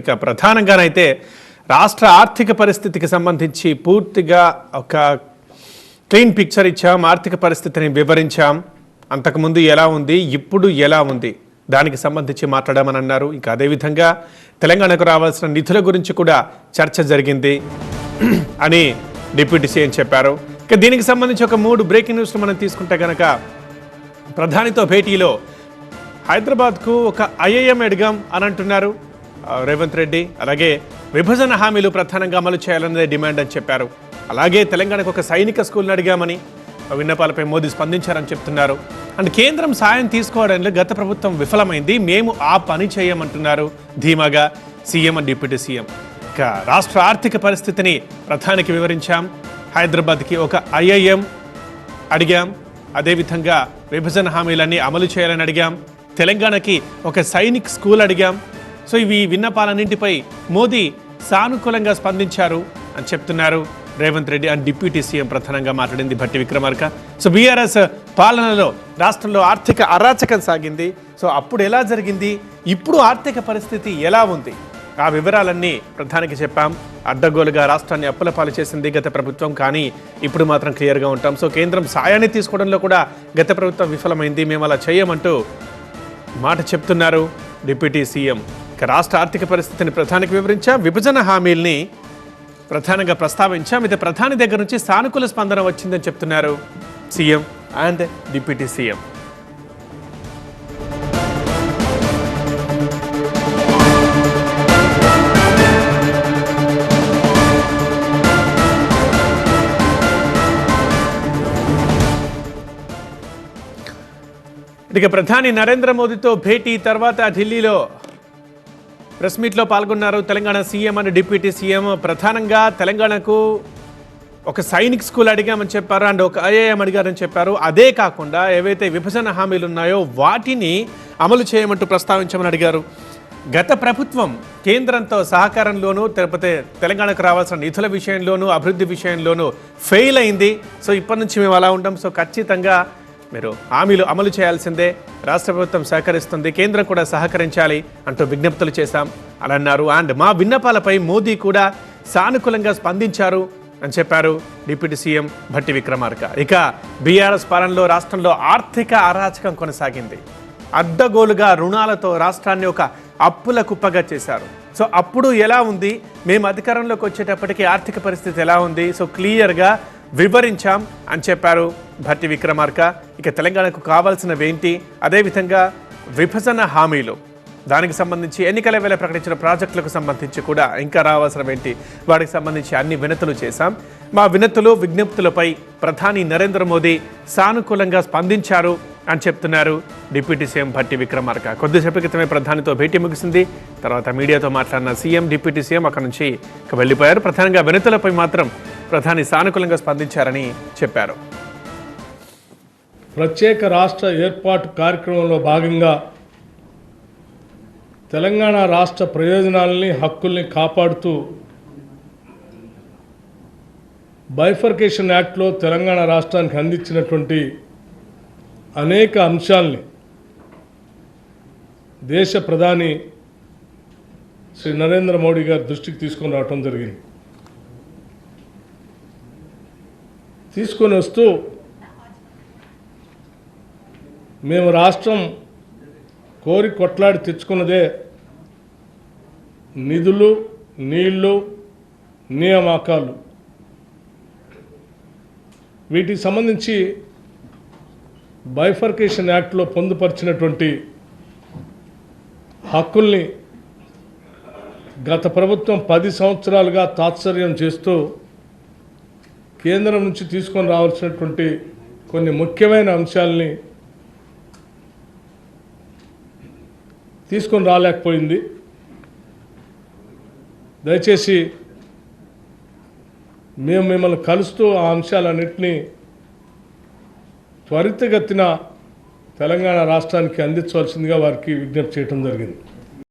ఇక ప్రధానంగానైతే రాష్ట్ర ఆర్థిక పరిస్థితికి సంబంధించి పూర్తిగా ఒక క్లీన్ పిక్చర్ ఇచ్చాం ఆర్థిక పరిస్థితిని వివరించాం. అంతకుముందు ఎలా ఉంది ఇప్పుడు ఎలా ఉంది దానికి సంబంధించి మాట్లాడామని అన్నారు. ఇంకా అదేవిధంగా తెలంగాణకు రావాల్సిన నిధుల గురించి కూడా చర్చ జరిగింది అని డిప్యూటీ సీఎం చెప్పారు. ఇక దీనికి సంబంధించి ఒక మూడు బ్రేకింగ్ న్యూస్లు మనం తీసుకుంటే కనుక ప్రధానితో భేటీలో హైదరాబాద్కు ఒక ఐఐఎం ఎడగాం అని అంటున్నారు. రేవంత్ రెడ్డి అలాగే విభజన హామీలు ప్రధానంగా అమలు చేయాలన్నదే డిమాండ్ అని చెప్పారు. అలాగే తెలంగాణకు ఒక సైనిక స్కూల్ని అడిగామని విన్నపాలపై మోదీ స్పందించారని చెప్తున్నారు. అండ్ కేంద్రం సాయం తీసుకోవడంలో గత ప్రభుత్వం విఫలమైంది. మేము ఆ పని చేయమంటున్నారు ధీమాగా సీఎం అండ్ డిప్యూటీ సీఎం. ఇక రాష్ట్ర ఆర్థిక పరిస్థితిని ప్రధానికి వివరించాం. హైదరాబాద్కి ఒక ఐఐఎం అడిగాం. అదేవిధంగా విభజన హామీలన్నీ అమలు చేయాలని అడిగాం. తెలంగాణకి ఒక సైనిక్ స్కూల్ అడిగాం. సో ఇవి విన్నపాలన్నింటిపై మోదీ సానుకూలంగా స్పందించారు అని చెప్తున్నారు. Revanth Reddy and deputy CM ప్రధానంగా మాట్లాడింది భట్టి విక్రమార్క. సో బీఆర్ఎస్ పాలనలో రాష్ట్రంలో ఆర్థిక అరాచకం సాగింది. సో అప్పుడు ఎలా జరిగింది? ఇప్పుడు ఆర్థిక పరిస్థితి ఎలా ఉంది? ఆ వివరాలన్నీ ప్రధానికి చెప్పాం. అడ్డగోలుగా రాష్ట్రాన్ని అప్పుల పాలు చేసింది గత ప్రభుత్వం కానీ ఇప్పుడు మాత్రం క్లియర్గా ఉంటాం. సో కేంద్రం సాయాన్ని తీసుకోవడంలో కూడా గత ప్రభుత్వం విఫలమైంది. మేము అలా చేయమంటూ మాట చెప్తున్నారు డిప్యూటీ సీఎం. రాష్ట్ర ఆర్థిక పరిస్థితిని ప్రధానికి వివరించాం. విభజన హామీల్ని ప్రధానంగా ప్రస్తావించాం. ఇది ప్రధాని దగ్గర నుంచి సానుకూల స్పందన వచ్చిందని చెప్తున్నారు సీఎం అండ్ డిప్యూటీ సీఎం. ఇక ప్రధాని నరేంద్ర మోదీతో భేటీ తర్వాత ఢిల్లీలో ప్రెస్ మీట్లో పాల్గొన్నారు Telangana CM and deputy CM. ప్రధానంగా తెలంగాణకు ఒక సైనిక్ స్కూల్ అడిగామని చెప్పారు అండ్ ఒక ఐఏఎం అడిగారని చెప్పారు. అదే కాకుండా ఏవైతే విభజన హామీలు ఉన్నాయో వాటిని అమలు చేయమంటూ ప్రస్తావించమని అడిగారు. గత ప్రభుత్వం కేంద్రంతో సహకారంలోనూ తిరుపతి తెలంగాణకు రావాల్సిన నిధుల విషయంలోనూ అభివృద్ధి విషయంలోనూ ఫెయిల్ అయింది. సో ఇప్పటి నుంచి మేము అలా ఉంటాం సో ఖచ్చితంగా మీరు హామీలు అమలు చేయాల్సిందే. రాష్ట్ర ప్రభుత్వం సహకరిస్తుంది. కేంద్రం కూడా సహకరించాలి అంటూ విజ్ఞప్తులు చేశాం. అని అన్నారు. అండ్ మా విన్నపాలపై మోదీ కూడా సానుకూలంగా స్పందించారు అని చెప్పారు డిప్యూటీ సీఎం భట్టి విక్రమార్క. ఇక బీఆర్ఎస్ పాలనలో రాష్ట్రంలో ఆర్థిక అరాచకం కొనసాగింది. అడ్డగోలుగా రుణాలతో రాష్ట్రాన్ని ఒక అప్పుల కుప్పగా చేశారు. సో అప్పుడు ఎలా ఉంది? మేము అధికారంలోకి వచ్చేటప్పటికి ఆర్థిక పరిస్థితి ఎలా ఉంది? సో క్లియర్గా వివరించాం అని చెప్పారు భట్టి విక్రమార్క ఇక తెలంగాణకు కావాల్సినవేంటి? అదేవిధంగా విభజన హామీలు. దానికి సంబంధించి ఎన్నికల వేళ ప్రకటించిన ప్రాజెక్టులకు సంబంధించి కూడా ఇంకా రావాల్సినవేంటి? వాటికి సంబంధించి అన్ని వినతులు చేశాం. మా వినతులు విజ్ఞప్తులపై ప్రధాని నరేంద్ర మోదీ సానుకూలంగా స్పందించారు అని చెప్తున్నారు డిప్యూటీ సీఎం భట్టి విక్రమార్క. కొద్దిసేపు క్రితమే ప్రధానితో భేటీ ముగిసింది. తర్వాత మీడియాతో మాట్లాడిన సీఎం డిప్యూటీ సీఎం అక్కడ నుంచి ఇక వెళ్ళిపోయారు. ప్రధానంగా వినతులపై మాత్రం ప్రధాని సానుకూలంగా స్పందించారని చెప్పారు. ప్రత్యేక రాష్ట్ర ఏర్పాటు కార్యక్రమంలో భాగంగా తెలంగాణ రాష్ట్ర ప్రయోజనాలని హక్కుల్ని కాపాడుతూ బైఫర్కేషన్ యాక్ట్లో తెలంగాణ రాష్ట్రానికి అందించినటువంటి అనేక అంశాల్ని దేశ ప్రధాని శ్రీ నరేంద్ర మోడీ గారి దృష్టికి తీసుకొని రావటం జరిగింది. తీసుకొని వస్తూ మేము రాష్ట్రం కోరి కొట్లాడి తెచ్చుకున్నదే నిధులు నీళ్ళు నియామకాలు. వీటికి సంబంధించి బైఫర్కేషన్ యాక్ట్లో పొందుపరిచినటువంటి హక్కుల్ని గత ప్రభుత్వం పది సంవత్సరాలుగా తాత్సర్యం చేస్తూ కేంద్రం నుంచి తీసుకొని రావాల్సినటువంటి కొన్ని ముఖ్యమైన అంశాలని తీసుకొని రాలేకపోయింది. దయచేసి మేము మిమ్మల్ని కలుస్తూ ఆ అంశాలన్నింటినీ త్వరితగతిన తెలంగాణ రాష్ట్రానికి అందించవలసిందిగా వారికి విజ్ఞప్తి చేయడం జరిగింది.